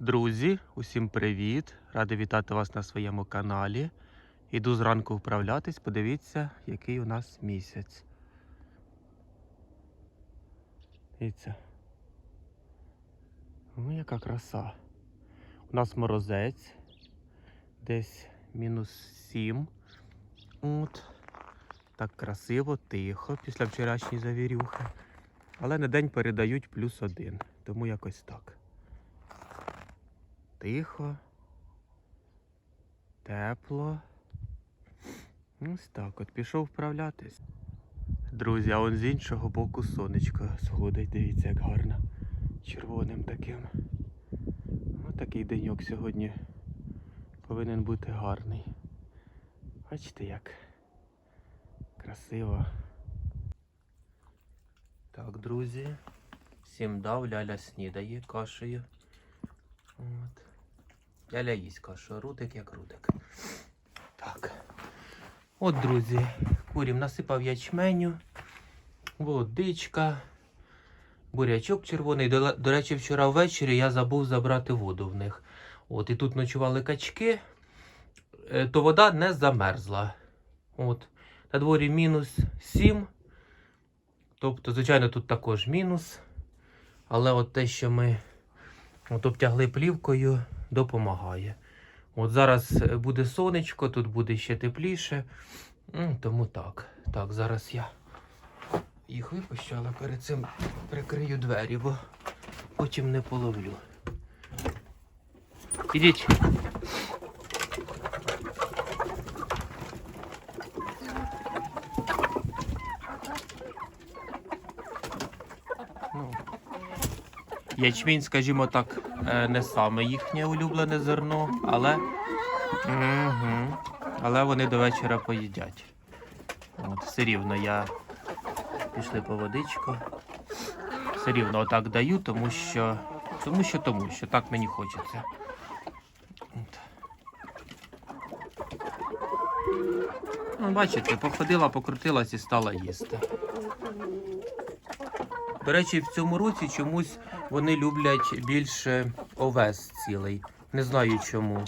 Друзі, усім привіт! Радий вітати вас на своєму каналі. Іду зранку вправлятись, подивіться, який у нас місяць. Дивіться. Ну, яка краса. У нас морозець. Десь мінус 7. От. Так красиво, тихо після вчорашньої завірюхи. Але на день передають плюс один. Тому якось так. Тихо. Тепло. Ось так от пішов вправлятись. Друзі, а он з іншого боку сонечко сходить. Дивіться, як гарно. Червоним таким. Ось такий деньок сьогодні повинен бути гарний. Бачите як красиво. Так, друзі. Всім дав, ляля снідає кашею. От. Ляля їсть кашу, рудик як рудик. Так. От, друзі, курім насипав ячменю, водичка, бурячок червоний. До, до речі, вчора ввечері я забув забрати воду в них. От, і тут ночували качки, е, то вода не замерзла. От. На дворі мінус 7. Тобто, звичайно, тут також мінус. Але от те, що ми от обтягли плівкою, допомагає. От зараз е, буде сонечко, тут буде ще тепліше. Тому так. Так, зараз я їх випущу, але перед цим прикрию двері, бо потім не половлю. Ідіть. Ячмінь, скажімо так, е, не саме їхнє улюблене зерно, але, угу. але вони до вечора поїдять. От, все рівно я пішли по водичку. Все рівно отак даю, тому що, тому що, тому що так мені хочеться. От. Ну, бачите, походила, покрутилась і стала їсти. До речі, в цьому році чомусь вони люблять більше овес цілий. Не знаю чому.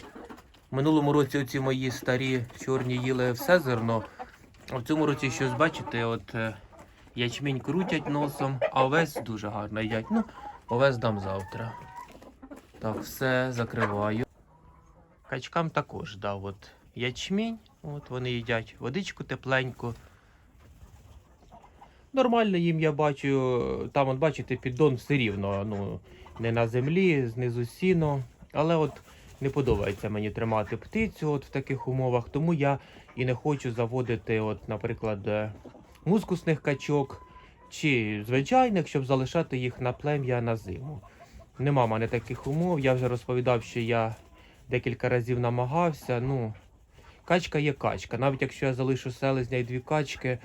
Минулому році оці мої старі чорні їли все зерно, а в цьому році щось бачите, от е, ячмінь крутять носом, а овес дуже гарно їдять. Ну, овес дам завтра. Так, все закриваю. Качкам також дав от ячмінь, от вони їдять водичку тепленьку. Нормально їм я бачу, там, от бачите, піддон все рівно, ну, не на землі, знизу сіно. Але от не подобається мені тримати птицю от в таких умовах, тому я і не хочу заводити, от, наприклад, е, мускусних качок чи звичайних, щоб залишати їх на плем'я на зиму. Нема мене таких умов. Я вже розповідав, що я декілька разів намагався. Ну, качка є качка. Навіть якщо я залишу селезня і дві качки,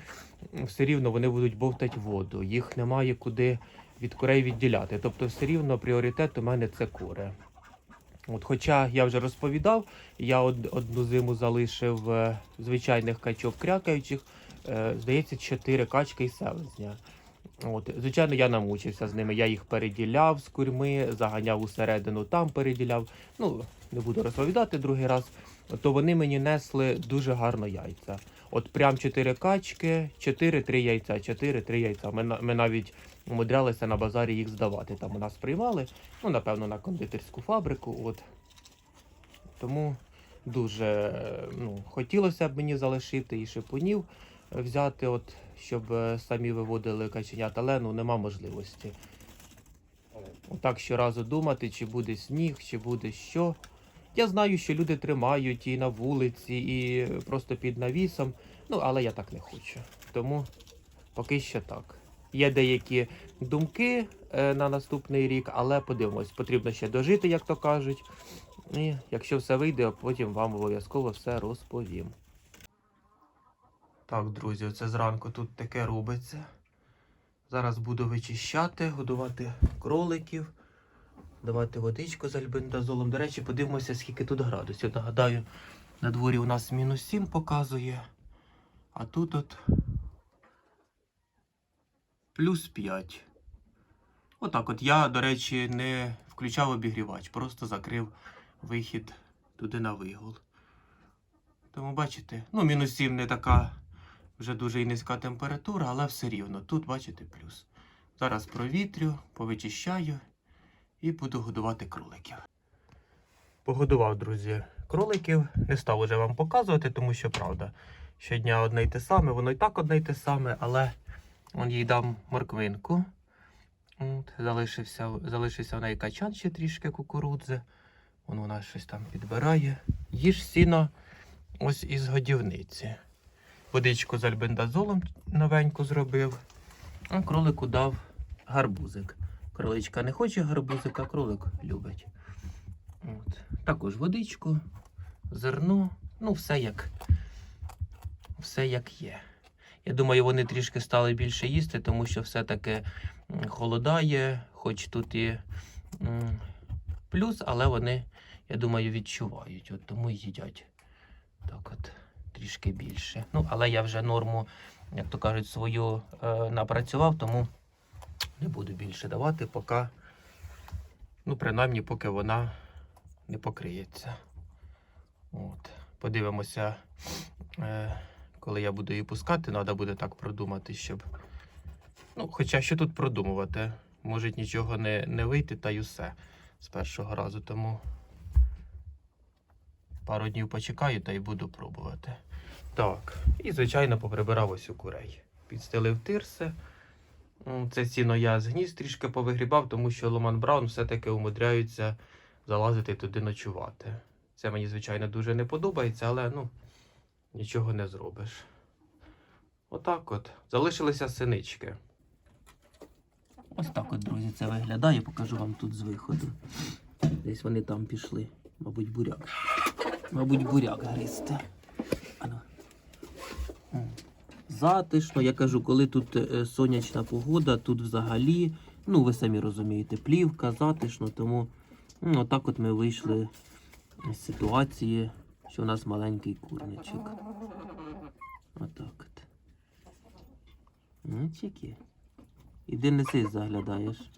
все рівно вони будуть бовтати воду. Їх немає куди від курей відділяти. Тобто, все рівно пріоритет у мене це кури. От, хоча я вже розповідав, я од- одну зиму залишив е, звичайних качок крякаючих, е, здається, чотири качки і селезня. От, звичайно, я намучився з ними. Я їх переділяв з курьми, заганяв усередину, там переділяв. Ну, не буду розповідати другий раз. То вони мені несли дуже гарно яйця. От прям 4 качки, 4-3 яйця, 4-3 яйця. Ми, ми навіть умудрялися на базарі їх здавати. Там у нас приймали, ну, напевно, на кондитерську фабрику. От. Тому дуже ну, хотілося б мені залишити і шипунів взяти, от, щоб е, самі виводили каченят, але ну, нема можливості. Отак щоразу думати, чи буде сніг, чи буде що. Я знаю, що люди тримають і на вулиці, і просто під навісом. Ну, але я так не хочу. Тому поки що так. Є деякі думки е, на наступний рік, але подивимось, потрібно ще дожити, як то кажуть. І якщо все вийде, потім вам обов'язково все розповім. Так, друзі, це зранку тут таке робиться. Зараз буду вичищати, годувати кроликів, давати водичку з альбендазолом. До речі, подивимося, скільки тут градусів. Нагадаю, на дворі у нас мінус 7 показує, а тут от плюс 5. Отак от я, до речі, не включав обігрівач, просто закрив вихід туди на вигул. Тому бачите, ну, мінус 7 не така вже дуже і низька температура, але все рівно. Тут, бачите, плюс. Зараз провітрю, повичищаю і буду годувати кроликів. Погодував, друзі, кроликів. Не став уже вам показувати, тому що правда. Щодня одне й те саме, воно і так одне й те саме, але он їй дам морквинку. От, залишився, залишився в неї качан ще трішки кукурудзи. Вон вона щось там підбирає. Їж сіно ось із годівниці. Водичку з альбендазолом новеньку зробив. А кролику дав гарбузик. Кроличка не хоче гарбузика, кролик любить. От. Також водичку, зерно, ну все як, все як є. Я думаю, вони трішки стали більше їсти, тому що все-таки холодає, хоч тут і плюс, але вони, я думаю, відчувають. От тому їдять. Так от, трішки більше. Ну, але я вже норму, як то кажуть, свою е, напрацював, тому не буду більше давати, поки, ну, принаймні, поки вона не покриється. От. Подивимося, е, коли я буду її пускати, треба буде так продумати, щоб. Ну, хоча що тут продумувати? Може нічого не, не вийти, та й усе з першого разу. Тому пару днів почекаю та й буду пробувати. Так, і звичайно поприбирав ось у курей. Підстелив тирси. М, Це сіно я з гнізд трішки повигрібав, тому що Ломан Браун все-таки умудряються залазити туди ночувати. Це мені, звичайно, дуже не подобається, але ну, нічого не зробиш. Отак от. Залишилися синички. Ось так от, друзі, це виглядає. Покажу вам тут з виходу. Десь вони там пішли. Мабуть, буряк. Мабуть, буряк гристи. Ано. Затишно, я кажу, коли тут е, сонячна погода, тут взагалі, ну ви самі розумієте, плівка, затишно, тому ну, отак от ми вийшли з ситуації, що у нас маленький курничок. Отак от. Ну, чеки. Іди неси, заглядаєш.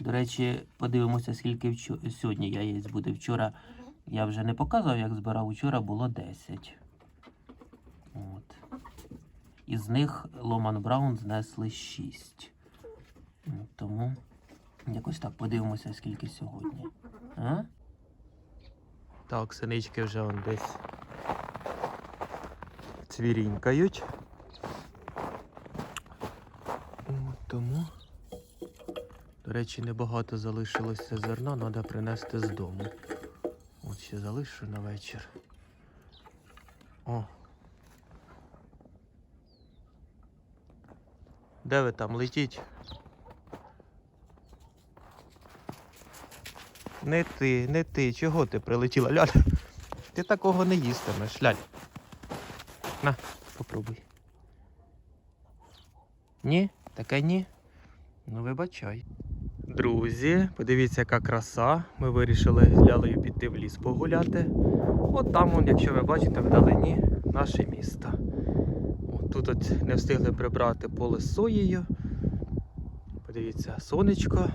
До речі, подивимося, скільки вчо- сьогодні яєць буде. Вчора я вже не показував, як збирав. Вчора було 10. Із них Ломан Браун знесли 6. Тому якось так подивимося, скільки сьогодні. А? Так, синички вже он десь цвірінькають. Тому, до речі, небагато залишилося зерна, треба принести з дому. От ще залишу на вечір. О. Де ви там летіть? Не ти, не ти. Чого ти прилетіла, Ляля? Ти такого не їстимеш, Ляль. На, попробуй. Ні? Таке ні? Ну вибачай. Друзі, подивіться, яка краса. Ми вирішили з Лялею піти в ліс погуляти. От там, якщо ви бачите, вдалині наше місто. Тут от не встигли прибрати поле з соєю. Подивіться, сонечко.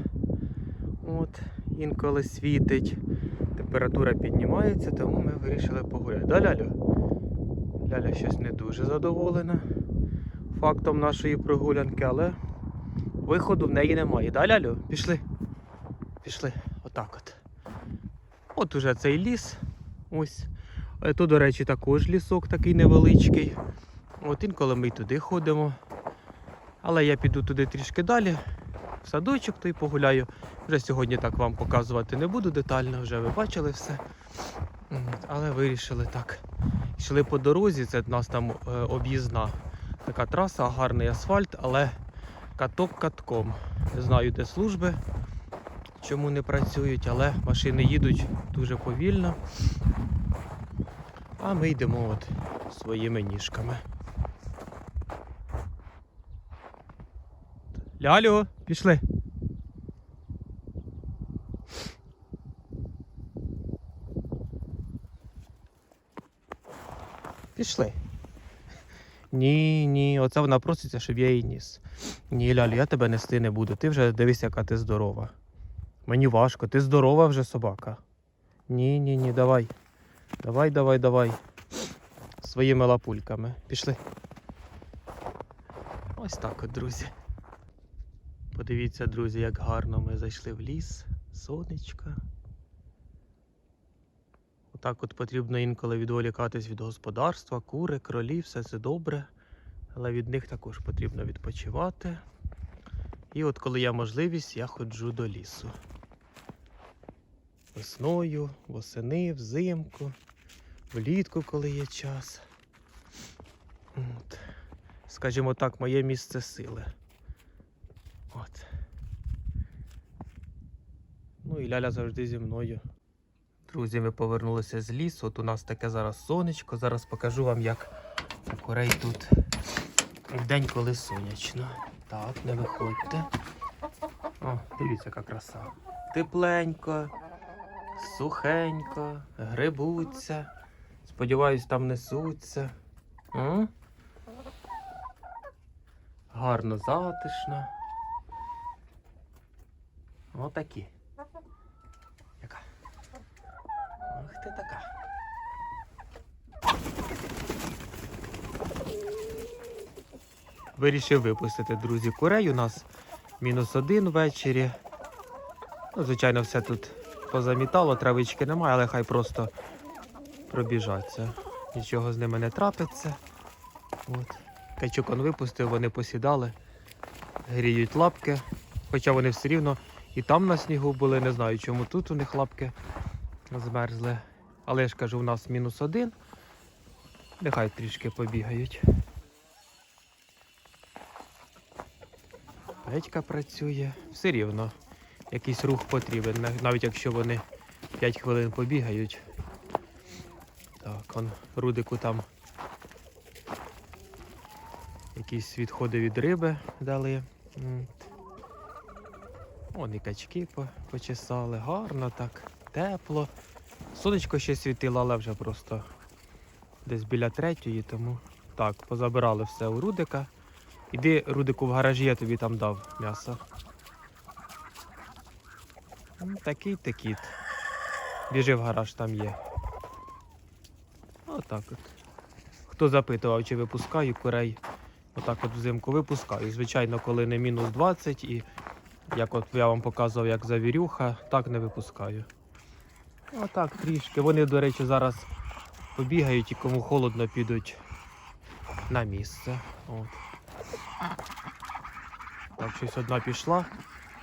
От, інколи світить. Температура піднімається, тому ми вирішили погуляти. Да, Лялю? Ляля щось не дуже задоволена фактом нашої прогулянки, але виходу в неї немає. Да, Лялю? Пішли. Пішли. Отак от. От уже цей ліс. Ось. Е, Тут, до речі, також лісок такий невеличкий. От інколи ми й туди ходимо. Але я піду туди трішки далі. В садочок той погуляю. Вже сьогодні так вам показувати не буду детально, вже ви бачили все. Але вирішили так. Йшли по дорозі, це в нас там е, об'їзна така траса, гарний асфальт, але каток катком. Не знаю, де служби, чому не працюють, але машини їдуть дуже повільно. А ми йдемо от своїми ніжками. Лялю, пішли. Пішли. Ні, ні, оце вона проситься, щоб я її ніс. Ні, Лялю, я тебе нести не буду. Ти вже дивись, яка ти здорова. Мені важко, ти здорова вже собака. Ні, ні, ні, давай. Давай, давай, давай. Своїми лапульками. Пішли. Ось так от, друзі. Подивіться, друзі, як гарно ми зайшли в ліс, сонечко. Отак от потрібно інколи відволікатись від господарства, кури, кролі, все це добре. Але від них також потрібно відпочивати. І от коли є можливість, я ходжу до лісу. Весною, восени, взимку, влітку, коли є час. От. Скажімо так, моє місце сили. От. Ну і Ляля завжди зі мною. Друзі, ми повернулися з лісу. От у нас таке зараз сонечко. Зараз покажу вам, як у курей тут в день, коли сонячно. Так, не виходьте. О, дивіться, яка краса. Тепленько, сухенько, грибуться. Сподіваюсь, там несуться. М? Гарно затишно. Отакі. Яка? Ах ти така. Вирішив випустити, друзі, курей. У нас мінус один ввечері. Ну, звичайно, все тут позамітало, травички немає, але хай просто пробіжаться. Нічого з ними не трапиться. От. Качукон випустив, вони посідали, гріють лапки, хоча вони все рівно і там на снігу були, не знаю, чому тут у них лапки змерзли. Але я ж кажу, у нас мінус один. Нехай трішки побігають. Петька працює, все рівно. Якийсь рух потрібен, навіть якщо вони 5 хвилин побігають. Так, он Рудику там якісь відходи від риби дали. Вон і качки почесали, гарно так, тепло. Сонечко ще світило, але вже просто десь біля третьої, тому так, позабирали все у Рудика. Іди, Рудику, в гаражі я тобі там дав м'ясо. Такий ти кіт. Біжи в гараж, там є. Отак от. Хто запитував, чи випускаю курей, отак от взимку випускаю. Звичайно, коли не мінус 20 і як от я вам показував, як завірюха, так не випускаю. Отак трішки. Вони, до речі, зараз побігають і кому холодно підуть на місце. От. Так, щось одна пішла,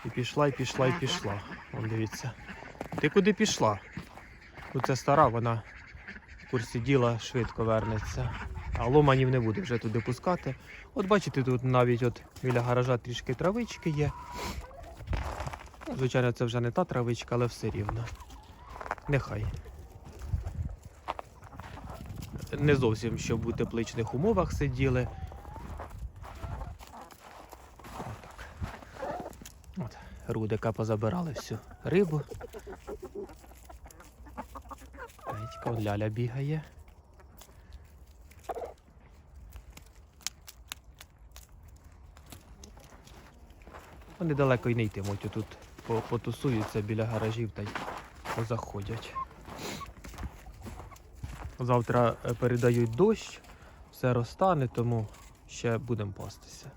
і пішла, і пішла, і пішла. Вон дивіться. Ти куди пішла? Ну це стара, вона в курсі діла швидко вернеться. А ломанів не буде вже туди пускати. От бачите, тут навіть от біля гаража трішки травички є. Звичайно, це вже не та травичка, але все рівно. Нехай. Не зовсім щоб у тепличних умовах сиділи. Отак. От, Рудика позабирали всю рибу. Он ляля бігає. Вони далеко й не йтимуть, тут потусуються біля гаражів та й заходять. Завтра е, передають дощ, все розтане, тому ще будемо пастися.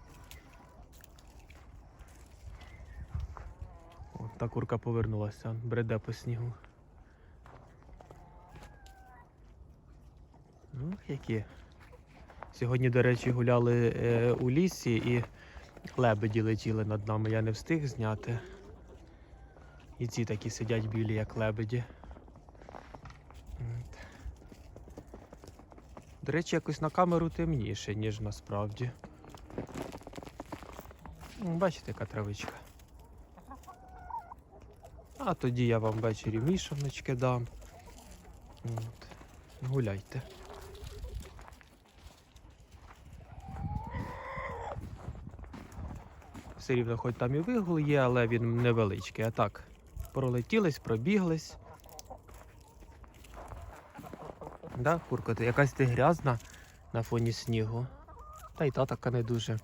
О, та курка повернулася, бреде по снігу. Ну, які. Сьогодні, до речі, гуляли е, у лісі і лебеді летіли над нами, я не встиг зняти. І ці такі сидять білі, як лебеді. От. До речі, якось на камеру темніше, ніж насправді. Бачите, яка травичка. А тоді я вам ввечері мішаночки дам. От. Гуляйте. Все рівно, хоч там і вигул є, але він невеличкий. А так, пролетілись, пробіглись. Да, курка, ти якась ти грязна на фоні снігу. Та й та така не дуже.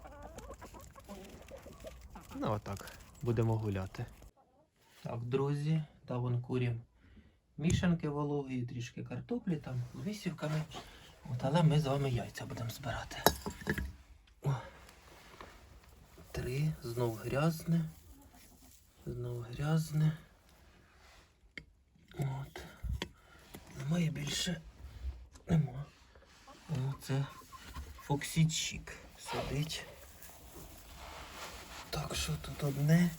Ну, отак, будемо гуляти. Так, друзі, та вон курім мішанки вологі, трішки картоплі там висівками. От, але ми з вами яйця будемо збирати. О. Три, знов грязне. Знов грязне. От. Немає більше. Нема. О, це Фоксічік сидить. Так, що тут одне?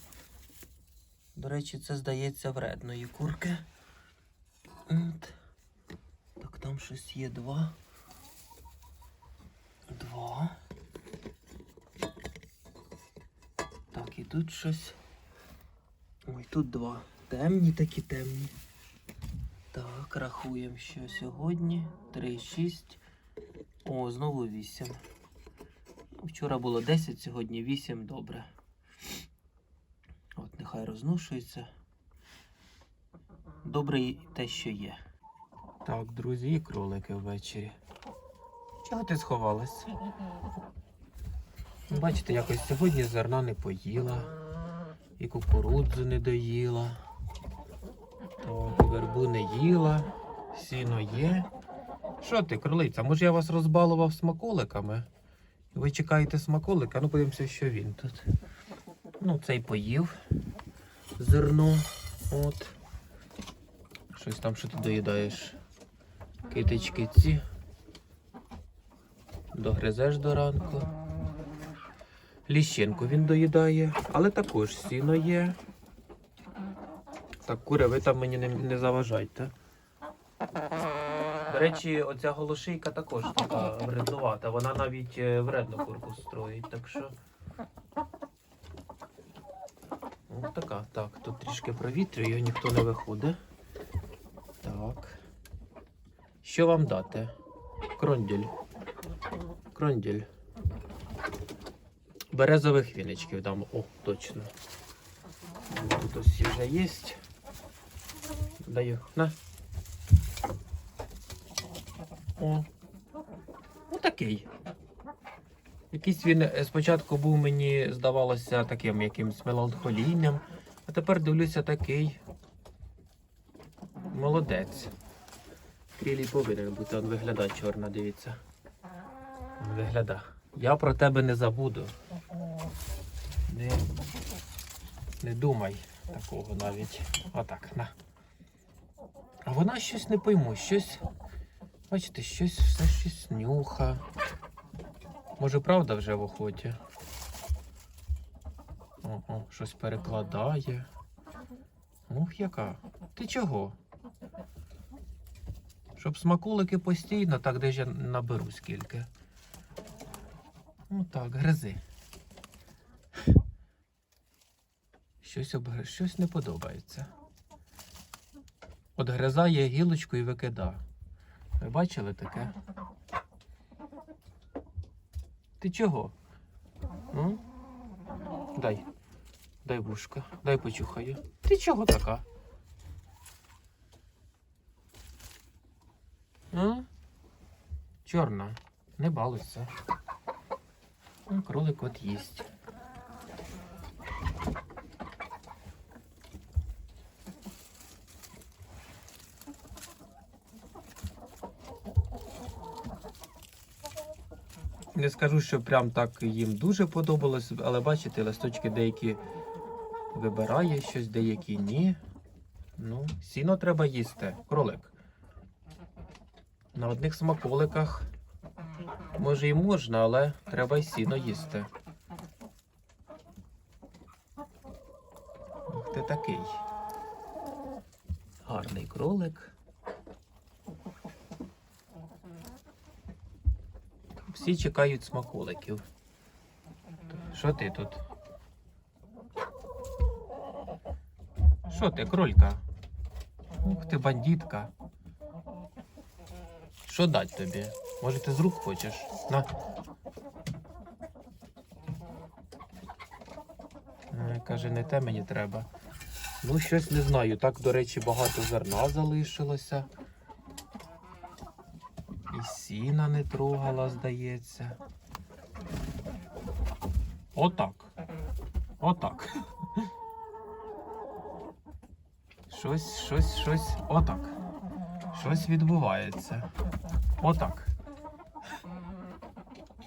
До речі, це здається вредної курки. От. Так, там щось є два. Два. Так, і тут щось. Ой, тут два. Темні такі темні. Так, рахуємо, що сьогодні. Три, шість. О, знову вісім. Вчора було 10, сьогодні 8, добре. От нехай розношується. Добре те, що є. Так, друзі, і кролики ввечері. Чого ти сховалась? Бачите, якось сьогодні зерна не поїла, і кукурудзу не доїла, і вербу не їла, сіно є. Що ти, кролиця, може я вас розбалував смаколиками? Ви чекаєте смаколика, ну подивимося, що він тут. Ну, цей поїв зерно. От. Щось там, що ти доїдаєш. Китички ці. Догризеш до ранку. Ліщинку він доїдає, але також сіно є. Так, кури, ви там мені не, не заважайте. До речі, оця голошийка також така вреднувата. Вона навіть е, вредну курку строїть, так що. Ось така. Так, тут трішки провітрює, ніхто не виходить. Так. Що вам дати? Кронділь. Кронділь. Березових віничків дам. О, точно. Тут ось вже є. Даю. На. О. Ну такий. Якийсь він е, спочатку був мені, здавалося, таким якимсь меланхолійним, а тепер дивлюся такий. Молодець. Крілій повинен бути, он виглядає чорна, дивіться. Він Вигляда. Я про тебе не забуду. Не, не думай такого навіть. Отак, на. Вона щось не пойму, щось. Бачите, щось все щось нюха. Може, правда вже в охоті? О, о, щось перекладає. Ух, яка. Ти чого? Щоб смаколики постійно, так де ж я наберу скільки. Ну так, гризи. Щось обгри... щось не подобається. От гризає гілочку і викида. Ви бачили таке? Ти чого? Ну? Дай. Дай вушка. Дай почухаю. Ти чого така? А? Чорна. Не балуйся. Ну, Кролик от їсть. Не скажу, що прям так їм дуже подобалось, але бачите, листочки деякі вибирає щось, деякі ні. Ну, сіно треба їсти, кролик. На одних смаколиках може і можна, але треба й сіно їсти. Ти такий. Гарний кролик. Всі чекають смаколиків. Що ти тут? Що ти, кролька? Ух ти, бандитка. Що дать тобі? Може ти з рук хочеш? На. Каже, не те мені треба. Ну, щось не знаю. Так, до речі, багато зерна залишилося. Сіна не трогала, здається. Отак. Отак. Щось, щось, щось. Отак. Щось відбувається. Отак.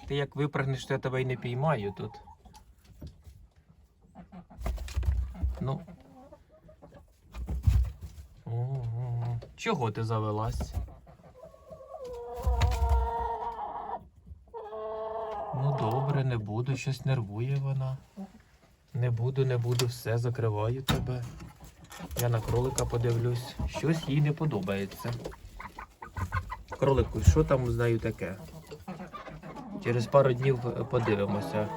Ти як випрыгнеш, то я тебе й не піймаю тут. Ну. Ого. Чого ти завелась? Ну добре, не буду, щось нервує вона. Не буду, не буду, все, закриваю тебе. Я на кролика подивлюсь. Щось їй не подобається. Кролику, що там з нею таке? Через пару днів подивимося,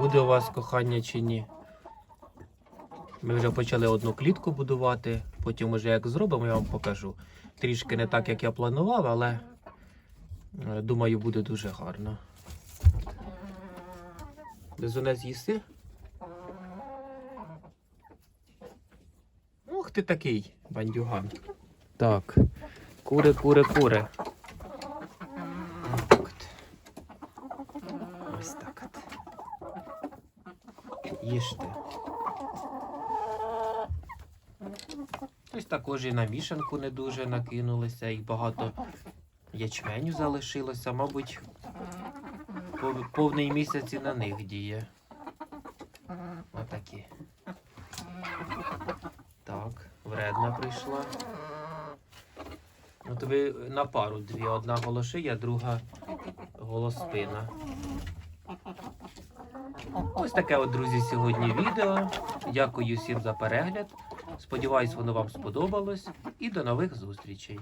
буде у вас кохання чи ні. Ми вже почали одну клітку будувати, потім уже як зробимо, я вам покажу. Трішки не так, як я планував, але е, думаю, буде дуже гарно. Безунець їси? Ух ти такий, бандюган. Так, кури, кури, кури. Ось так. Їжте. Ось також і на мішанку не дуже накинулися, і багато ячменю залишилося, мабуть, повний місяць і на них діє. Отакі. Так, вредна прийшла. Ну, тобі на пару дві. Одна голошия, друга голоспина. Ось таке от, друзі, сьогодні відео. Дякую всім за перегляд. Сподіваюсь, воно вам сподобалось. І до нових зустрічей.